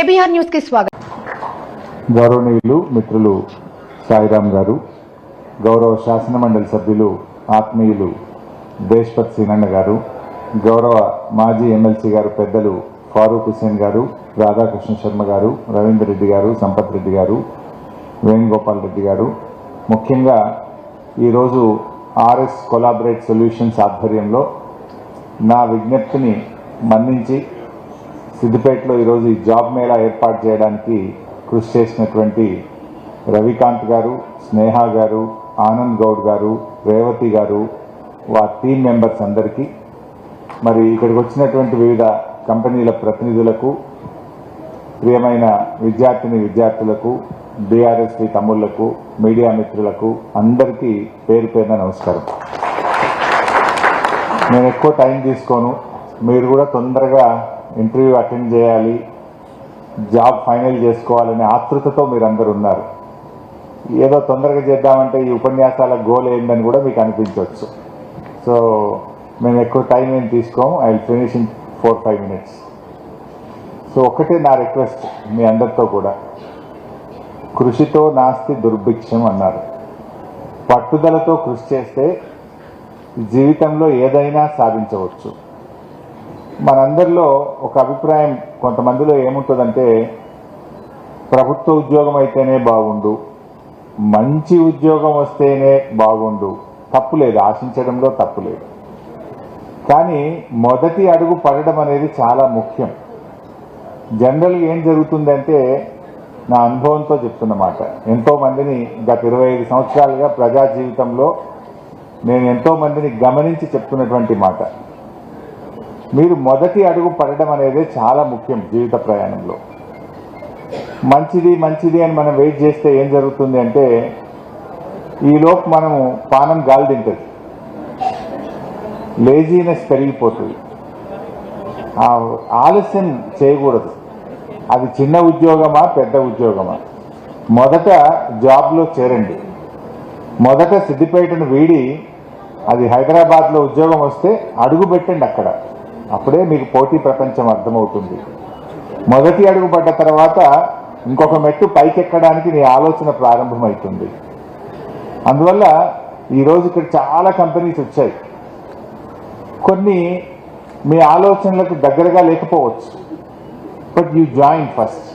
KBR న్యూస్కి స్వాగతం. గౌరవనీయులు మిత్రులు సాయిరాం గారు గౌరవ శాసన మండలి సభ్యులు ఆత్మీయులు దేశ్పత్ సీనన్న గారు గౌరవ మాజీ ఎమ్మెల్సీ గారు పెద్దలు ఫారూక్ హుసేన్ గారు రాధాకృష్ణ శర్మ గారు రవీందర్ రెడ్డి గారు సంపత్ రెడ్డి గారు వేణుగోపాల్ రెడ్డి గారు. ముఖ్యంగా ఈరోజు ఆర్ఎస్ కొలాబరేట్ సొల్యూషన్స్ ఆధ్వర్యంలో నా విజ్ఞప్తిని మన్నించి సిద్దిపేటలో ఈరోజు ఈ జాబ్ మేళా ఏర్పాటు చేయడానికి కృషి చేసినటువంటి రవికాంత్ గారు స్నేహ గారు ఆనంద్ గౌడ్ గారు రేవతి గారు వారి టీం మెంబర్స్ అందరికీ. మరి ఇక్కడికి వచ్చినటువంటి వివిధ కంపెనీల ప్రతినిధులకు ప్రియమైన విద్యార్థిని విద్యార్థులకు బీఆర్ఎస్పీ తమ్ముళ్ళకు మీడియా మిత్రులకు అందరికీ పేరు పేరున నమస్కారం. నేను ఎక్కువ టైం తీసుకోను. మీరు కూడా తొందరగా ఇంటర్వ్యూ అటెండ్ చేయాలి జాబ్ ఫైనల్ చేసుకోవాలనే ఆతృతతో మీరందరూ ఉన్నారు. ఏదో తొందరగా చేద్దామంటే ఈ ఉపన్యాసాల గోల్ ఏందని కూడా మీకు అనిపించవచ్చు. సో మేము ఎక్కువ టైం ఏం తీసుకోము. I will finish in four five minutes. So ఒకటే నా రిక్వెస్ట్ మీ అందరితో కూడా. కృషితో నాస్తి దుర్భిక్షం అన్నారు. పట్టుదలతో కృషి చేస్తే జీవితంలో ఏదైనా సాధించవచ్చు. మనందరిలో ఒక అభిప్రాయం కొంతమందిలో ఏముంటుందంటే ప్రభుత్వ ఉద్యోగం అయితేనే బాగుండు మంచి ఉద్యోగం వస్తేనే బాగుండు. తప్పు లేదు ఆశించడంలో తప్పు లేదు. కానీ మొదటి అడుగు పడడం అనేది చాలా ముఖ్యం. జనరల్గా ఏం జరుగుతుందంటే నా అనుభవంతో చెప్తున్నమాట ఎంతోమందిని గత ఇరవై ఐదు సంవత్సరాలుగా ప్రజా జీవితంలో నేను ఎంతోమందిని గమనించి చెప్తున్నటువంటి మాట. మీరు మొదటి అడుగు పడడం అనేది చాలా ముఖ్యం జీవిత ప్రయాణంలో. మంచిది మంచిది అని మనం వెయిట్ చేస్తే ఏం జరుగుతుంది అంటే ఈలోపు మనము పానం గాలి తింటుంది. లేజీనెస్ పెరిగిపోతుంది. ఆ ఆలస్యం చేయకూడదు. అది చిన్న ఉద్యోగమా పెద్ద ఉద్యోగమా? మొదట జాబ్లో చేరండి. మొదట సిద్దిపేటను వీడి అది హైదరాబాద్లో ఉద్యోగం వస్తే అడుగు పెట్టండి అక్కడ. అప్పుడే మీకు పోటీ ప్రపంచం అర్థమవుతుంది. మొదటి అడుగు పడ్డ తర్వాత ఇంకొక మెట్టు పైకెక్కడానికి నీ ఆలోచన ప్రారంభమవుతుంది అందువల్ల ఈరోజు ఇక్కడ చాలా కంపెనీస్ వచ్చాయి. కొన్ని మీ ఆలోచనలకు దగ్గరగా లేకపోవచ్చు. బట్ యూ జాయిన్ ఫస్ట్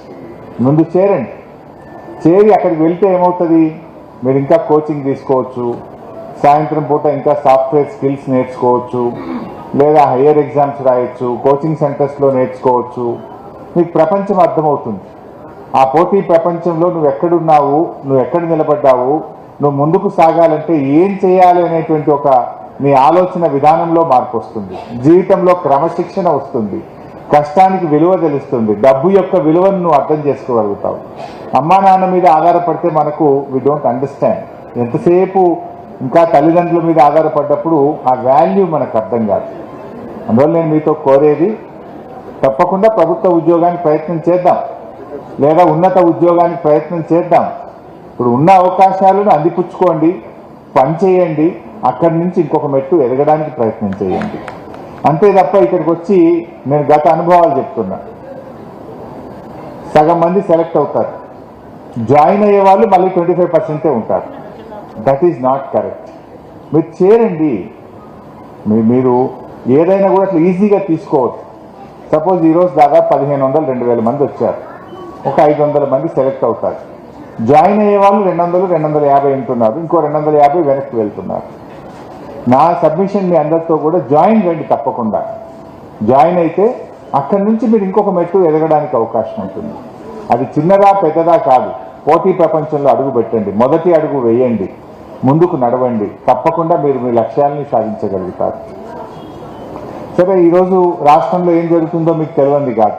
ముందు చేరండి. చేరి అక్కడికి వెళ్తే ఏమవుతుంది? మీరు ఇంకా కోచింగ్ తీసుకోవచ్చు. సాయంత్రం పూట ఇంకా సాఫ్ట్వేర్ స్కిల్స్ నేర్చుకోవచ్చు లేదా హయ్యర్ ఎగ్జామ్స్ రాయొచ్చు కోచింగ్ సెంటర్స్లో నేర్చుకోవచ్చు. నీకు ప్రపంచం అర్థమవుతుంది. ఆ పోటీ ప్రపంచంలో నువ్వు ఎక్కడున్నావు నువ్వు ఎక్కడ నిలబడ్డావు నువ్వు ముందుకు సాగాలంటే ఏం చేయాలి అనేటువంటి ఒక నీ ఆలోచన విధానంలో మార్పు వస్తుంది. జీవితంలో క్రమశిక్షణ వస్తుంది. కష్టానికి విలువ తెలుస్తుంది. డబ్బు యొక్క విలువను నువ్వు అర్థం చేసుకోగలుగుతావు. అమ్మా నాన్న మీద ఆధారపడితే మనకు వి డోంట్ అండర్స్టాండ్ ఎంతసేపు ఇంకా తల్లిదండ్రుల మీద ఆధారపడ్డప్పుడు ఆ వాల్యూ మనకు అర్థం కాదు. అందువల్ల నేను మీతో కోరేది తప్పకుండా ప్రభుత్వ ఉద్యోగానికి ప్రయత్నం చేద్దాం. లేదా ఉన్నత ఉద్యోగానికి ప్రయత్నం చేద్దాం. ఇప్పుడు ఉన్న అవకాశాలను అందిపుచ్చుకోండి పని చేయండి అక్కడి నుంచి ఇంకొక మెట్టు ఎదగడానికి ప్రయత్నం చేయండి. అంతే తప్ప ఇక్కడికి వచ్చి నేను గత అనుభవాలు చెప్తున్నా. సగం మంది సెలెక్ట్ అవుతారు. జాయిన్ అయ్యే వాళ్ళు మళ్ళీ ట్వంటీ ఫైవ్ పర్సెంటే ఉంటారు. దట్ ఈజ్ నాట్ కరెక్ట్ మీరు చేరండి మీరు ఏదైనా కూడా అట్లా ఈజీగా తీసుకోవచ్చు. సపోజ్ ఈరోజు దాదాపు పదిహేను వందలు రెండు వేల మంది వచ్చారు. ఒక ఐదు వందల మంది సెలెక్ట్ అవుతారు. జాయిన్ అయ్యే వాళ్ళు రెండు వందలు రెండు వందల యాభై ఉంటున్నారు ఇంకో రెండు వందల యాభై వెనక్కి వెళ్తున్నారు. నా సబ్మిషన్ మీ అందరితో కూడా జాయిన్ రండి తప్పకుండా. జాయిన్ అయితే అక్కడి నుంచి మీరు ఇంకొక మెట్టు ఎదగడానికి అవకాశం ఉంటుంది. అది చిన్నదా పెద్దదా కాదు. పోటీ ప్రపంచంలో అడుగు పెట్టండి. మొదటి అడుగు వేయండి. ముందుకు నడవండి. తప్పకుండా మీరు మీ లక్ష్యాలని సాధించగలుగుతారు. సరే ఈరోజు రాష్ట్రంలో ఏం జరుగుతుందో మీకు తెలియంది కాదు.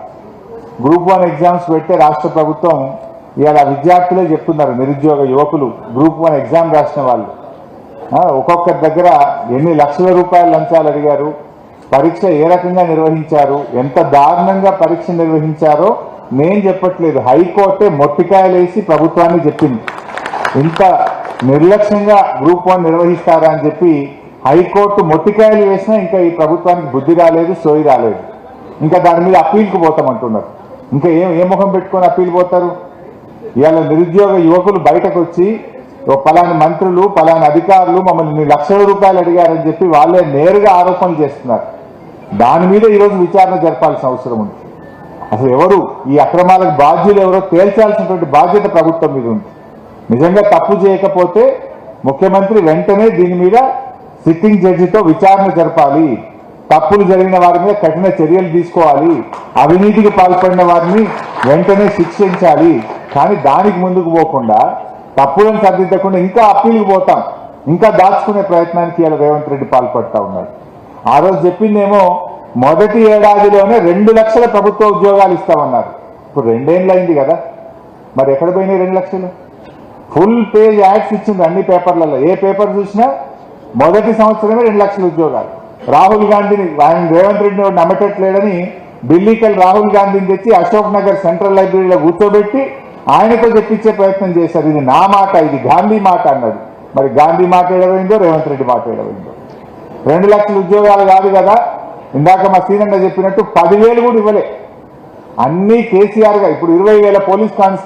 గ్రూప్ వన్ ఎగ్జామ్స్ పెట్టే రాష్ట్ర ప్రభుత్వం ఇవాళ విద్యార్థులే చెప్తున్నారు నిరుద్యోగ యువకులు. గ్రూప్ వన్ ఎగ్జామ్ రాసిన వాళ్ళు. ఒక్కొక్కరి దగ్గర ఎన్ని లక్షల రూపాయలు లంచాలు అడిగారు పరీక్ష ఏ రకంగా నిర్వహించారు ఎంత దారుణంగా పరీక్ష నిర్వహించారో నేను చెప్పట్లేదు. హైకోర్టే మొట్టికాయలేసి ప్రభుత్వాన్ని చెప్పింది. ఇంత నిర్లక్ష్యంగా గ్రూప్ వన్ నిర్వహిస్తారా అని చెప్పి హైకోర్టు మొట్టికాయలు వేసినా ఇంకా ఈ ప్రభుత్వానికి బుద్ధి రాలేదు సోయి రాలేదు. ఇంకా దాని మీద అప్పీల్కి పోతామంటున్నారు. ఇంకా ఏం ఏ ముఖం పెట్టుకొని అప్పీల్ పోతారు? ఇవాళ నిరుద్యోగ యువకులు బయటకు వచ్చి పలాని మంత్రులు పలాని అధికారులు మమ్మల్ని లక్షల రూపాయలు అడిగారని చెప్పి వాళ్ళే నేరుగా ఆరోపణలు చేస్తున్నారు. దాని మీద ఈరోజు విచారణ జరపాల్సిన అవసరం ఉంది. అసలు ఎవరు ఈ అక్రమాలకు బాధ్యులు ఎవరో తేల్చాల్సినటువంటి బాధ్యత ప్రభుత్వం మీద ఉంది. నిజంగా తప్పు చేయకపోతే ముఖ్యమంత్రి వెంటనే దీని మీద సిట్టింగ్ జడ్జితో విచారణ జరపాలి. తప్పులు జరిగిన వారి మీద కఠిన చర్యలు తీసుకోవాలి. అవినీతికి పాల్పడిన వారిని వెంటనే శిక్షించాలి. కానీ దానికి ముందుకు పోకుండా తప్పులను సరిదిద్దకుండా ఇంకా అప్పీల్కి పోతాం. ఇంకా దాచుకునే ప్రయత్నానికి ఇలా రేవంత్ రెడ్డి పాల్పడతా ఉన్నాడు ఆ రోజు చెప్పిందేమో మొదటి ఏడాదిలోనే రెండు లక్షల ప్రభుత్వ ఉద్యోగాలు ఇస్తామన్నారు. ఇప్పుడు రెండేళ్ళు అయింది కదా. మరి ఎక్కడ పోయినాయి రెండు లక్షలు? ఫుల్ పేజ్ యాడ్స్ ఇచ్చింది అన్ని పేపర్లలో. ఏ పేపర్ చూసినా మొదటి సంవత్సరమే రెండు లక్షల ఉద్యోగాలు. రాహుల్ గాంధీని ఆయన రేవంత్ రెడ్డిని వాడు నమ్మటట్లేడని ఢిల్లీకి రాహుల్ గాంధీని తెచ్చి అశోక్ నగర్ సెంట్రల్ లైబ్రరీలో కూర్చోబెట్టి ఆయనతో చెప్పించే ప్రయత్నం చేశారు. ఇది నా మాట ఇది గాంధీ మాట అన్నది. మరి గాంధీ మాట ఏడవైందో రేవంత్ రెడ్డి మాట ఏడవైందో? రెండు లక్షల ఉద్యోగాలు కాదు కదా. ఇందాక మా సీనన్న చెప్పినట్టు పదివేలు కూడా ఇవ్వలే. అన్నీ కేసీఆర్గా ఇప్పుడు ఇరవై వేల పోలీస్ కానిస్టేబుల్